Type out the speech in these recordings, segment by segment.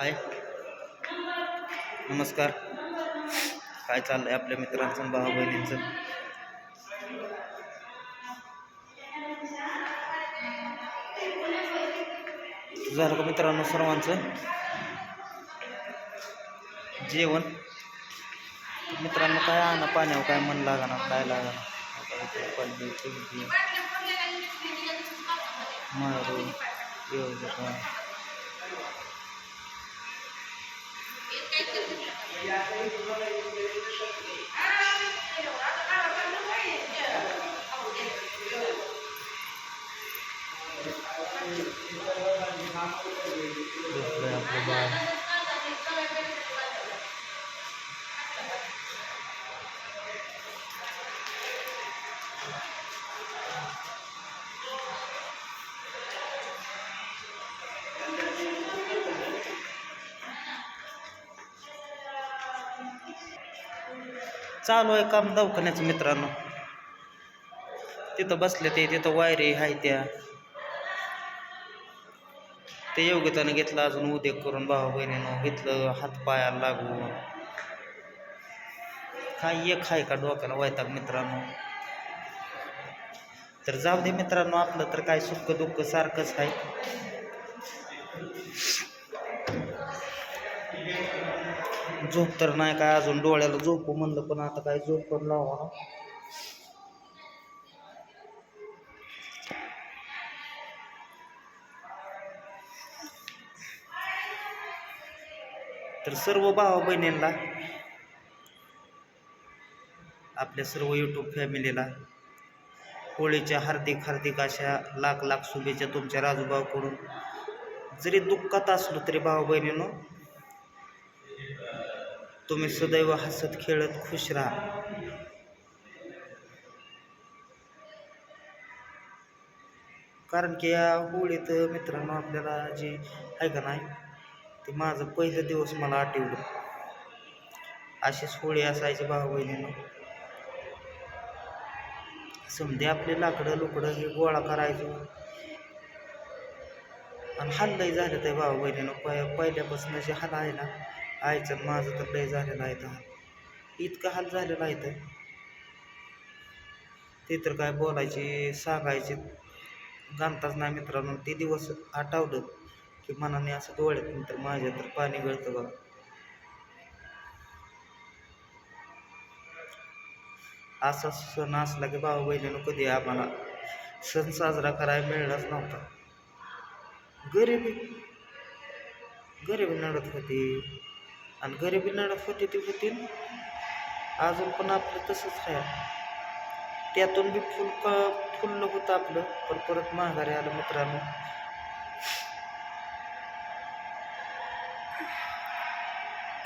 हाय. नमस्कार. काय चाललंय आपल्या मित्रांचं भाऊ बहिणींचं? झालं का मित्रांनो सर्वांचं? जेवण? मित्रांनो काय आणा पाण्यावर काय मन लागणार काय लागना Gracias. चालू आहे काम दवाखान्याचं मित्रांनो. तिथं बसले ते तिथं वायरी आहे त्या. ते योग्यताने घेतलं अजून उद्योग करून भाऊ बहिणीनं घेतलं हात पायाला लागू काय एक आहे का डोक्याला वैताग मित्रांनो. तर जाऊ दे मित्रांनो आपलं तर काय सुख दुःख सारखंच आहे झोप तर नाही काय अजून डोळ्याला झोपू म्हणलं पण आता काय झोप पण लावा तर सर्व भावा बहिणींना आपल्या सर्व यूट्यूब फॅमिलीला होळीच्या हार्दिक हार्दिक अशा लाख लाख शुभेच्छा तुमच्या राजूभावाकडून. जरी दुःखात असलो तरी भावा बहिणीनो तुम्ही सदैव हसत खेळत खुश राहा. कारण की या होळीत मित्रांनो आपल्याला जी आहे का नाही ते माझं पहिलं दिवस मला आठवलं. अशीच होळी असायची भाऊ बहिणीनं. समजे आपले लाकडं लुकडं हे गोळा करायचो. आणि हल्लही झालं ते भाऊ बहिणीनं. प पहिल्यापासून जे हल्ला आहे ना आईचं माझं तर लय झालेलं आहे तर. इतकं हाल झालेलं आहे तर. ते तर काय बोलायचे सांगायचे. गाणताच नाही मित्रांनो. ते दिवस आठवलं की मनाने असं डोळ्यात तर माझ्या तर पाणी गळतं बघा. असा सण असला की भाऊ बहिणीनं कधी आम्हाला सण साजरा करायला मिळलाच नव्हता. गरिबी. गरिबी नडत होती. आणि गरिबी नडत होती ती अजून पण आपलं तसंच आहे. त्यातून बी फुल क फुललं होतं आपलं. पण परत माघारी आलं मित्रांनो.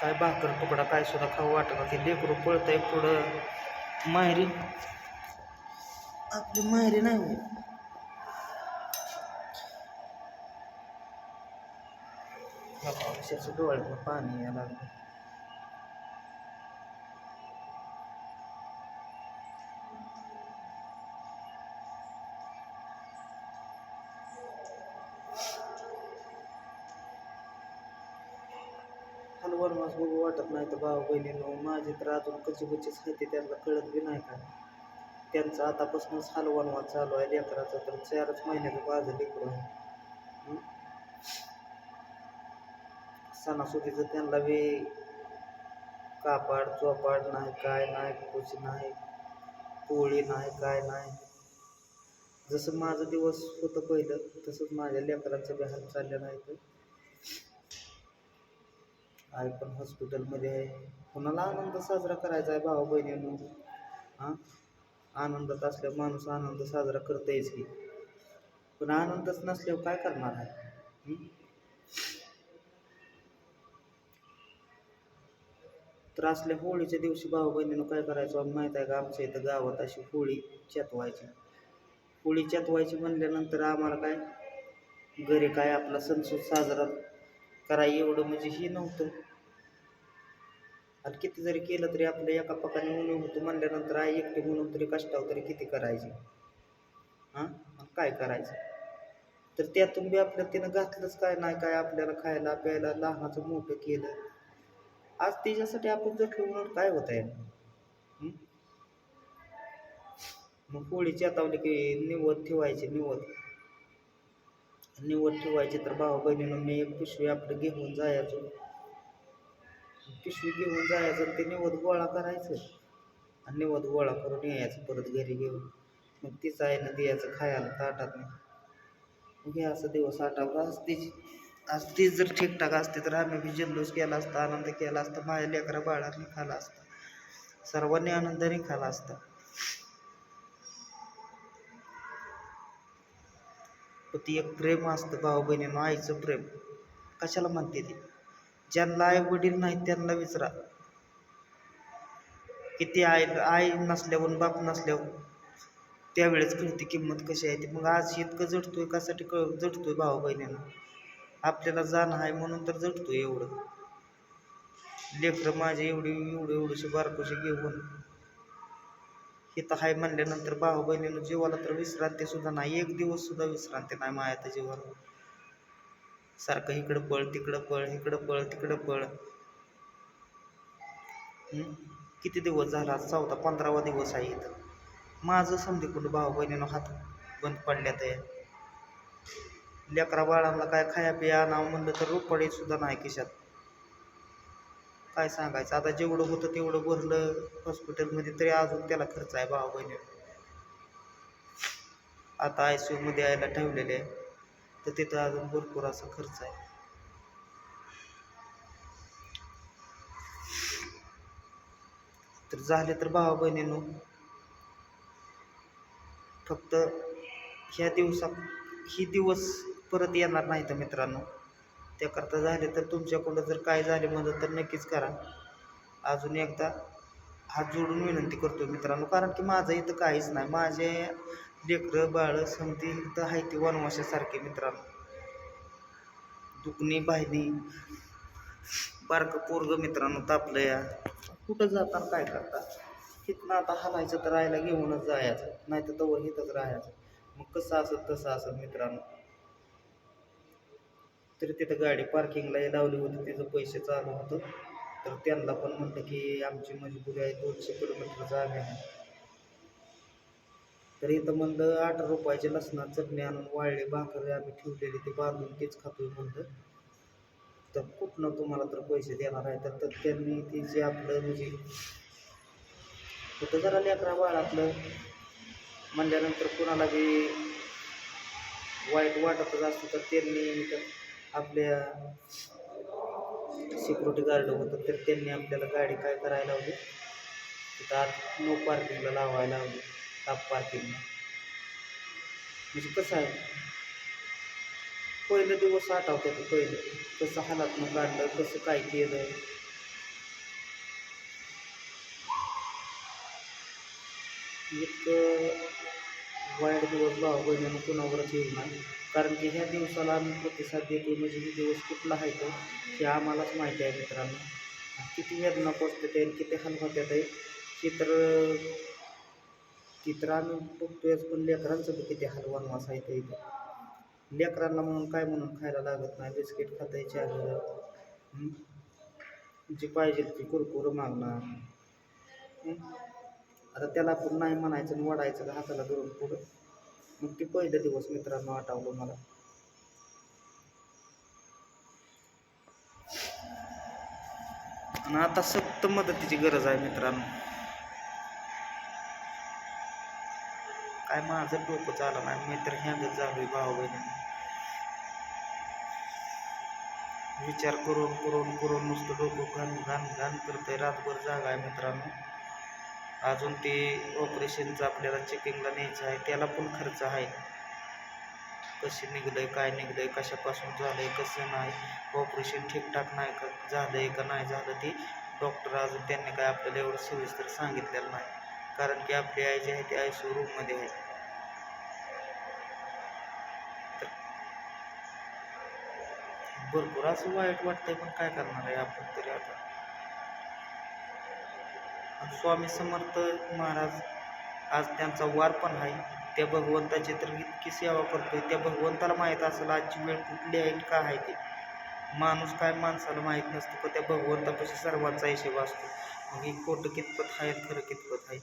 काय भाकर तुकडा काय सुद्धा खाऊ वाटत ते लेकरू आहे पुढं. माहेरी? आपली माहेरी नाही अक्षरशः डोळ्यात पाणी यायला लागलं हलवार मास बघू वाटत नाही तर भाऊ बहिणीनं माझे तर अजून कची बचीच आहे त्यांना कळत बी नाही का? त्यांचं आतापासूनच हलवण वास चालू आहे लेकराचं तर चारच महिन्याचं माझं लेकरू. आहे सणासुदीचं त्यांना बी कापाड चोपाड नाही काय नाही कुछ नाही पोळी नाही काय नाही. जसं माझं दिवस होतं पहिलं तसंच माझ्या लेकरांचं बी हात चाललं नाही तर. आई पण हॉस्पिटलमध्ये आहे. कोणाला आनंद साजरा करायचा आहे भाऊ बहिणीनं? हां? आनंदात असल्यावर माणूस आनंद साजरा करतायच की. पण आनंदच नसल्यावर काय करणार आहे? तर असल्या होळीच्या दिवशी भाऊ बहिणीनं काय करायचं? माहीत आहे का आमच्या इथं गावात अशी होळी चेतवायची. होळी चेतवायची म्हणल्यानंतर आम्हाला काय? घरी काय आपला सणसूद साजरा करा एवढं म्हणजे हे नव्हतं. आणि किती जरी केलं तरी आपलं एका पकाने म्हणून होतं म्हणल्यानंतर आई एकटी म्हणून तरी कष्टाव तरी किती करायचे? हां? काय करायचं? तर त्यातून बी आपल्या तिनं घातलंच काय नाही काय आपल्याला खायला प्यायला लहानाचं मोठं केलं. आज तिच्यासाठी आपण जर म्हणून काय होत आहे मग पोळी चेतावली की निवत ठेवायची निवत. निवत ठेवायची तर भाऊ बहिणीनं मी एक पिशवी आपलं घेऊन जायचो. पिशवी घेऊन जायचं ते निवत गोळा करायचं. आणि निवत गोळा करून यायचं परत घरी घेऊन. मग तिचं आहे ना द्यायचं खायला ताटात मग घ्या असं दिवस आठवला आज आज ती जर ठीकठाक असते तर आम्ही बी जल्लोष केला असता आनंद केला असता माझ्या लेकरा बाळांनी खाला असता. सर्वांनी आनंदाने खाला असता. ती एक प्रेम असतं भाऊ बहिणीनं आईचं प्रेम. कशाला म्हणते ती? ज्यांना आई वडील नाही त्यांना विचारा. किती आई आई नसल्यावर बाप नसल्यावर त्यावेळेस कळते किंमत कशी आहे ती? मग आज इतकं जडतोय कशासाठी कळ जडतोय भाऊ बहिणीनं आपल्याला जाण आहे म्हणून तर जगतो एवढं. लेकरं माझे एवढी एवढे एवढेसे बारकोशी घेऊन. इथं हाय म्हणल्यानंतर भाऊ बहिणीनं जीवाला तर विश्रांती सुद्धा नाही एक दिवस सुद्धा विश्रांती नाही माया जीवाला सारखं इकडं पळ तिकडं पळ इकडं पळ तिकडं पळ. किती दिवस झाला चौथा पंधरावा दिवस आहे इथं. माझं समजे कुठं भाऊ बहिणीनं हात बंद पडल्यात आहे. लेकरा बाळांना काय खाया पिया आणावं म्हणलं तर रुपडे सुद्धा नाही खिशात. काय सांगायचं? आता जेवढं होतं तेवढं भरलं. हॉस्पिटलमध्ये तरी अजून त्याला खर्च आहे भाऊ बहिणी. आता आय सी यूमध्ये यायला ठेवलेले आहे. तर तिथं अजून भरपूर असा खर्च आहे. तर झाले तर भावा बहिणीनो फक्त ह्या दिवसात ही दिवस परत येणार नाही तर मित्रांनो. त्याकरता झाले तर तुमच्याकडं जर काय झाले मदत तर नक्कीच करा. अजून एकदा हात जोडून विनंती करतो मित्रांनो कारण की माझं इथं काहीच नाही. माझे लेकरं बाळं समती इथं आहे ती वनवाशासारखे मित्रांनो. दुखणी बाहिणी बारकं पोरग मित्रांनो तापलं या कुठं जाताना काय करता इथनं आता हलायचं तर राहायला घेऊनच जायचं. नाही तर तवर इथंच राहायचं. मग कसं असत तसं असत मित्रांनो. तरी तिथं गाडी पार्किंगला लावली होती तिचं पैसे चालू होतं. तर त्यांना पण म्हटलं की आमची मजबुरी आहे दोनशे किलोमीटर जागा आहे. तर इथं म्हणलं आठ रुपयाचे लसणात चटणी आणून वाळले भाकरी आम्ही ठेवलेली ते बांधून तेच खातोय म्हणलं. तर कुठनं तुम्हाला तर पैसे देणार आहे तर तर त्यांनी ती जे आपलं म्हणजे कुठं जरा लेकरा बाळातलं म्हणल्यानंतर कुणाला बी वाईट वाटतच असतं तर त्यांनी आपल्या सिक्युरिटी गार्ड होतं, तर त्यांनी गाडी काय करायला लावली? तिथं नो पार्किंगला लावायला लावली पार्किंगला म्हणजे कसं आहे? पहिलं दिवस आठवतात पहिलं. कसं हालातनं काढलं, कसं काय केलं? इतकं वाईट दिवस भाऊ बहिणीनं कुणावरच येईल नाही कारण की ह्या दिवसाला आम्ही प्रतिसाद देतो म्हणजे हे दिवस कुठला आहे तो हे आम्हालाच माहिती आहे मित्रांनो. किती वेदना पोचते ते किती हाल होत्यात आहे चित्र तर ती तर आम्ही बघतोयच पण लेकरांचं बी किती हाल वनवास आहे ते इथे. लेकरांना म्हणून काय म्हणून खायला लागत नाही बिस्किट खाता चहा जी पाहिजे ती कुरकुरं मागणार. आता त्याला आपण नाही म्हणायचं आणि वाढायचं का हाताला धरून पुढं. मग ते पहिलं दिवस मित्रांनो आठवलं मला. आणि आता सक्त मदतीची गरज आहे मित्रांनो. काय माझं डोकं चाललं नाही मी तर ह्यांगच झालोय भाऊ बहिणी विचार करून करून करून नुसतं डोकं घाण घाण घाण करतंय रातभर जागा आहे मित्रांनो. अजून ते ऑपरेशनचं आपल्याला चेकिंगला न्यायचं आहे त्याला पण खर्च आहे. कसे निघलंय काय निघलंय कशापासून झालं आहे कसं नाही ऑपरेशन ठीकठाक नाही का झालं आहे का नाही झालं ते डॉक्टर अजून त्यांनी काय आपल्याला एवढं सविस्तर सांगितलेलं नाही. कारण की आपली आई जी आहे ती आय सी रूममध्ये आहे. तर भरपूर असं वाईट वाटतंय पण काय करणार आहे आपण तरी आता? स्वामी समर्थ महाराज आज त्यांचा वार पण आहे. त्या भगवंताची तर इतकी सेवा करतोय. त्या भगवंताला माहीत असेल आजची वेळ कुठली आहे का आहे ते. माणूस काय माणसाला माहीत नसतो पण त्या भगवंतापाशी सर्वांचा हिशेब असतो. मग ही खोटं कितपत आहे खरं कितपत आहे?